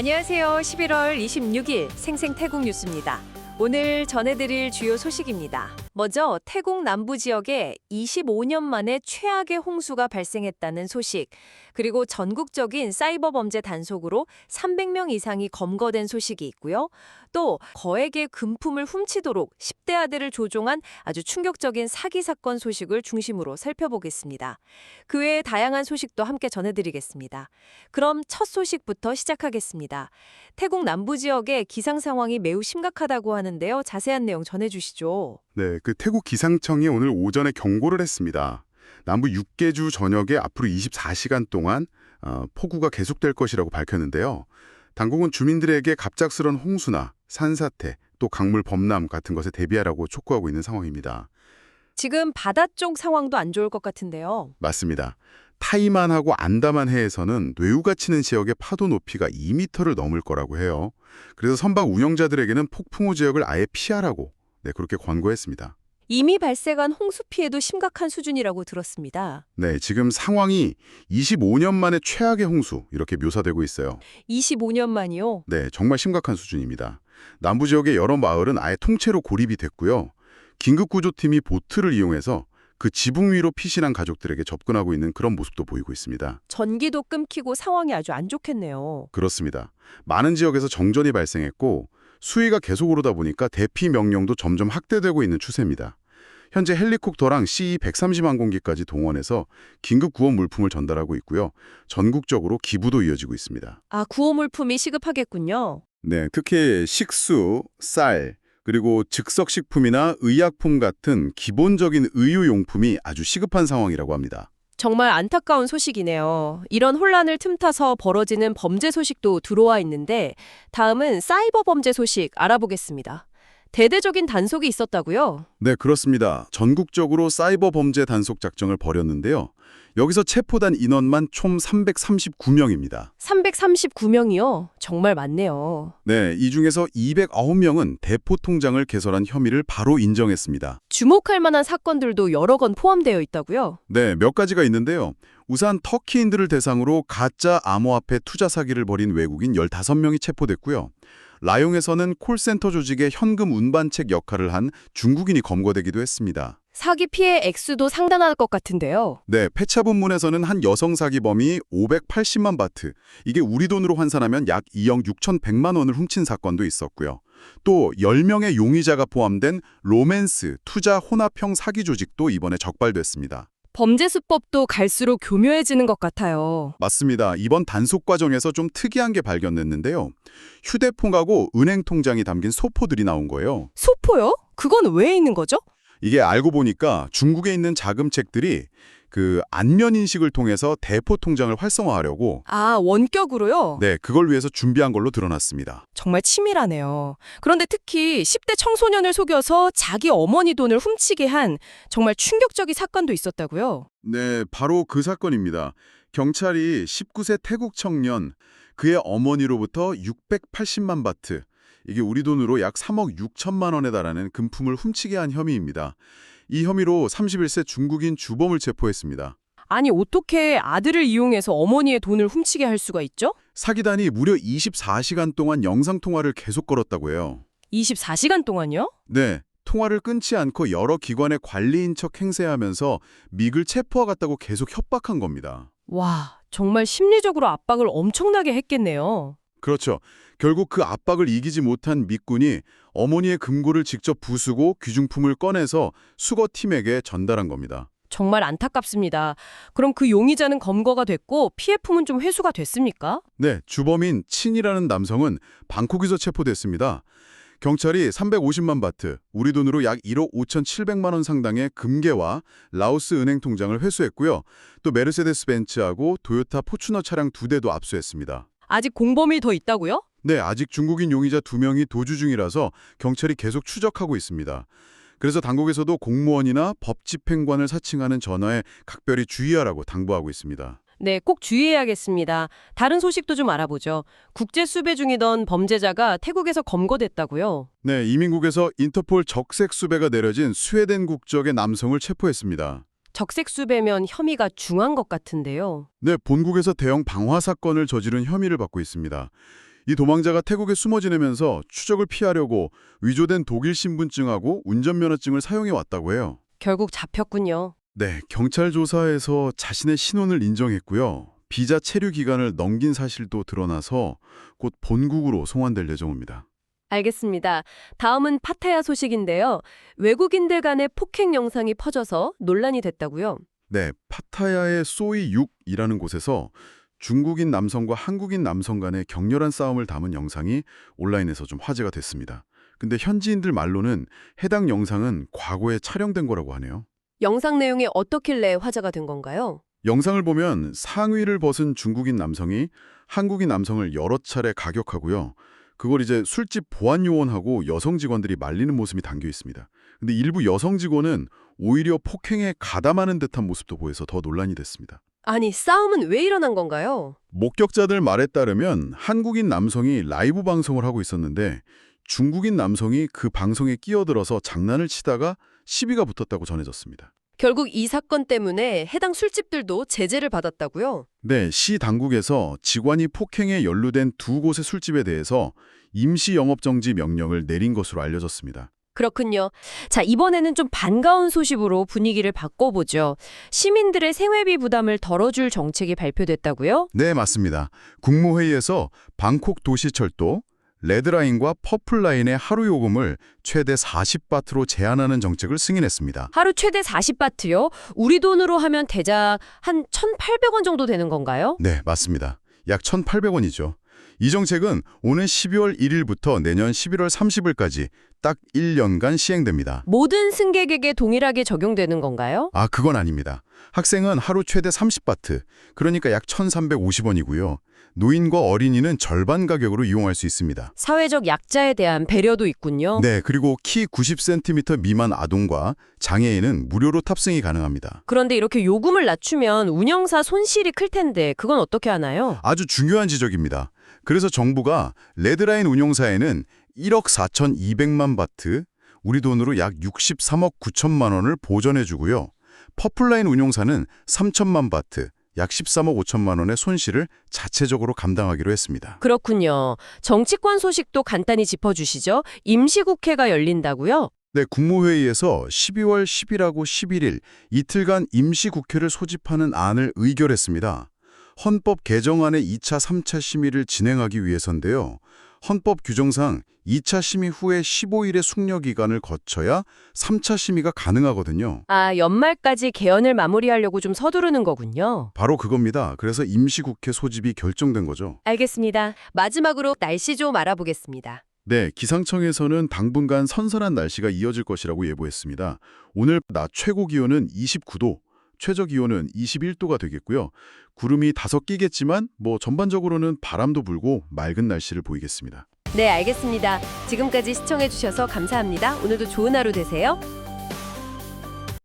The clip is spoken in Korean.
안녕하세요. 11월 26일 생생태국 뉴스입니다. 오늘 전해드릴 주요 소식입니다. 먼저 태국 남부 지역에 25년 만에 최악의 홍수가 발생했다는 소식, 그리고 전국적인 사이버 범죄 단속으로 300명 이상이 검거된 소식이 있고요. 또 거액의 금품을 훔치도록 10대 아들을 조종한 아주 충격적인 사기 사건 소식을 중심으로 살펴보겠습니다. 그 외에 다양한 소식도 함께 전해드리겠습니다. 그럼 첫 소식부터 시작하겠습니다. 태국 남부 지역의 기상 상황이 매우 심각하다고 하는 데요. 자세한 내용 전해주시죠. 네, 그 태국 기상청이 오늘 오전에 경고를 했습니다. 남부 6개 주 전역에 앞으로 24시간 동안 어, 폭우가 계속될 것이라고 밝혔는데요. 당국은 주민들에게 갑작스런 홍수나 산사태, 또 강물 범람 같은 것에 대비하라고 촉구하고 있는 상황입니다. 지금 바다 쪽 상황도 안 좋을 것 같은데요. 맞습니다. 타이만하고 안다만 해에서는 뇌우가 치는 지역의 파도 높이가 2m를 넘을 거라고 해요. 그래서 선박 운영자들에게는 폭풍우 지역을 아예 피하라고 네, 그렇게 권고했습니다. 이미 발생한 홍수 피해도 심각한 수준이라고 들었습니다. 네, 지금 상황이 25년 만에 최악의 홍수 이렇게 묘사되고 있어요. 25년 만이요. 네, 정말 심각한 수준입니다. 남부 지역의 여러 마을은 아예 통째로 고립이 됐고요. 긴급구조팀이 보트를 이용해서 그 지붕 위로 피신한 가족들에게 접근하고 있는 그런 모습도 보이고 있습니다. 전기도 끊기고 상황이 아주 안 좋겠네요. 그렇습니다. 많은 지역에서 정전이 발생했고 수위가 계속 오르다 보니까 대피 명령도 점점 확대되고 있는 추세입니다. 현재 헬리콥터랑 C-130 항공기까지 동원해서 긴급 구원 물품을 전달하고 있고요. 전국적으로 기부도 이어지고 있습니다. 아, 구호 물품이 시급하겠군요. 네, 특히 식수, 쌀, 그리고 즉석식품이나 의약품 같은 기본적인 의유용품이 아주 시급한 상황이라고 합니다. 정말 안타까운 소식이네요. 이런 혼란을 틈타서 벌어지는 범죄 소식도 들어와 있는데 다음은 사이버 범죄 소식 알아보겠습니다. 대대적인 단속이 있었다고요? 네, 그렇습니다. 전국적으로 사이버 범죄 단속 작전을 벌였는데요. 여기서 체포단 인원만 총 339명입니다. 339명이요? 정말 많네요. 네, 이 중에서 209명은 대포 통장을 개설한 혐의를 바로 인정했습니다. 주목할 만한 사건들도 여러 건 포함되어 있다고요? 네, 몇 가지가 있는데요. 우선 터키인들을 대상으로 가짜 암호화폐 투자 사기를 벌인 외국인 15명이 체포됐고요. 라용에서는 콜센터 조직의 현금 운반책 역할을 한 중국인이 검거되기도 했습니다. 사기 피해 액수도 상당할 것 같은데요. 네, 폐차본문에서는 한 여성 사기범이 580만 바트, 이게 우리 돈으로 환산하면 약 2억 6,100만 원을 훔친 사건도 있었고요. 또 10명의 용의자가 포함된 로맨스, 투자 혼합형 사기 조직도 이번에 적발됐습니다. 범죄 수법도 갈수록 교묘해지는 것 같아요. 맞습니다. 이번 단속 과정에서 좀 특이한 게 발견됐는데요. 휴대폰하고 은행 통장이 담긴 소포들이 나온 거예요. 소포요? 그건 왜 있는 거죠? 이게 알고 보니까 중국에 있는 자금책들이 그 안면 인식을 통해서 대포 통장을 활성화하려고 아, 원격으로요? 네, 그걸 위해서 준비한 걸로 드러났습니다. 정말 치밀하네요. 그런데 특히 10대 청소년을 속여서 자기 어머니 돈을 훔치게 한 정말 충격적인 사건도 있었다고요. 네, 바로 그 사건입니다. 경찰이 19세 태국 청년 그의 어머니로부터 680만 바트 이게 우리 돈으로 약 3억 6천만 원에 달하는 금품을 훔치게 한 혐의입니다. 이 혐의로 31세 중국인 주범을 체포했습니다. 아니 어떻게 아들을 이용해서 어머니의 돈을 훔치게 할 수가 있죠? 사기단이 무려 24시간 동안 영상통화를 계속 걸었다고 해요. 24시간 동안요? 네, 통화를 끊지 않고 여러 기관의 관리인 척 행세하면서 미글 체포하겠다고 계속 협박한 겁니다. 와, 정말 심리적으로 압박을 엄청나게 했겠네요. 그렇죠. 결국 그 압박을 이기지 못한 미군이 어머니의 금고를 직접 부수고 귀중품을 꺼내서 수거팀에게 전달한 겁니다. 정말 안타깝습니다. 그럼 그 용의자는 검거가 됐고 피해품은 좀 회수가 됐습니까? 네, 주범인 친이라는 남성은 방콕에서 체포됐습니다. 경찰이 350만 바트, 우리 돈으로 약 1억 5,700만 원 상당의 금괴와 라오스 은행 통장을 회수했고요. 또 메르세데스 벤츠하고 도요타 포추너 차량 두 대도 압수했습니다. 아직 공범이 더 있다고요? 네, 아직 중국인 용의자 두 명이 도주 중이라서 경찰이 계속 추적하고 있습니다. 그래서 당국에서도 공무원이나 법 집행관을 사칭하는 전화에 각별히 주의하라고 당부하고 있습니다. 네, 꼭 주의해야겠습니다. 다른 소식도 좀 알아보죠. 국제 수배 중이던 범죄자가 태국에서 검거됐다고요. 네, 이민국에서 인터폴 적색 수배가 내려진 스웨덴 국적의 남성을 체포했습니다. 적색 수배면 혐의가 중한 것 같은데요. 네, 본국에서 대형 방화 사건을 저지른 혐의를 받고 있습니다. 이 도망자가 태국에 숨어 지내면서 추적을 피하려고 위조된 독일 신분증하고 운전면허증을 사용해 왔다고 해요. 결국 잡혔군요. 네, 경찰 조사에서 자신의 신원을 인정했고요. 비자 체류 기간을 넘긴 사실도 드러나서 곧 본국으로 송환될 예정입니다. 알겠습니다. 다음은 파타야 소식인데요. 외국인들 간의 폭행 영상이 퍼져서 논란이 됐다고요. 네, 파타야의 소이 6이라는 곳에서 중국인 남성과 한국인 남성 간의 격렬한 싸움을 담은 영상이 온라인에서 좀 화제가 됐습니다. 근데 현지인들 말로는 해당 영상은 과거에 촬영된 거라고 하네요. 영상 내용이 어떻길래 화제가 된 건가요? 영상을 보면 상의를 벗은 중국인 남성이 한국인 남성을 여러 차례 가격하고요. 그걸 이제 술집 보안 요원하고 여성 직원들이 말리는 모습이 담겨 있습니다. 근데 일부 여성 직원은 오히려 폭행에 가담하는 듯한 모습도 보여서 더 논란이 됐습니다. 아니, 싸움은 왜 일어난 건가요? 목격자들 말에 따르면 한국인 남성이 라이브 방송을 하고 있었는데 중국인 남성이 그 방송에 끼어들어서 장난을 치다가 시비가 붙었다고 전해졌습니다. 결국 이 사건 때문에 해당 술집들도 제재를 받았다고요? 네, 시 당국에서 직원이 폭행에 연루된 두 곳의 술집에 대해서 임시 영업정지 명령을 내린 것으로 알려졌습니다. 그렇군요. 자, 이번에는 좀 반가운 소식으로 분위기를 바꿔보죠. 시민들의 생활비 부담을 덜어줄 정책이 발표됐다고요? 네, 맞습니다. 국무회의에서 방콕 도시철도, 레드라인과 퍼플라인의 하루 요금을 최대 40바트로 제한하는 정책을 승인했습니다. 하루 최대 40바트요? 우리 돈으로 하면 대략 한 1,800원 정도 되는 건가요? 네, 맞습니다. 약 1,800원이죠. 이 정책은 오는 12월 1일부터 내년 11월 30일까지 딱 1년간 시행됩니다. 모든 승객에게 동일하게 적용되는 건가요? 아, 그건 아닙니다. 학생은 하루 최대 30바트, 그러니까 약 1,350원이고요. 노인과 어린이는 절반 가격으로 이용할 수 있습니다. 사회적 약자에 대한 배려도 있군요. 네, 그리고 키 90cm 미만 아동과 장애인은 무료로 탑승이 가능합니다. 그런데 이렇게 요금을 낮추면 운영사 손실이 클 텐데 그건 어떻게 하나요? 아주 중요한 지적입니다. 그래서 정부가 레드라인 운용사에는 1억 4,200만 바트, 우리 돈으로 약 63억 9천만 원을 보전해 주고요. 퍼플라인 운용사는 3천만 바트, 약 13억 5천만 원의 손실을 자체적으로 감당하기로 했습니다. 그렇군요. 정치권 소식도 간단히 짚어주시죠. 임시국회가 열린다고요? 네, 국무회의에서 12월 10일하고 11일 이틀간 임시국회를 소집하는 안을 의결했습니다. 헌법 개정안의 2차, 3차 심의를 진행하기 위해서인데요. 헌법 규정상 2차 심의 후에 15일의 숙려 기간을 거쳐야 3차 심의가 가능하거든요. 아, 연말까지 개헌을 마무리하려고 좀 서두르는 거군요. 바로 그겁니다. 그래서 임시국회 소집이 결정된 거죠. 알겠습니다. 마지막으로 날씨 좀 알아보겠습니다. 네, 기상청에서는 당분간 선선한 날씨가 이어질 것이라고 예보했습니다. 오늘 낮 최고 기온은 29도, 최저 기온은 21도가 되겠고요. 구름이 다섯 끼겠지만 뭐 전반적으로는 바람도 불고 맑은 날씨를 보이겠습니다. 네, 알겠습니다. 지금까지 시청해주셔서 감사합니다. 오늘도 좋은 하루 되세요.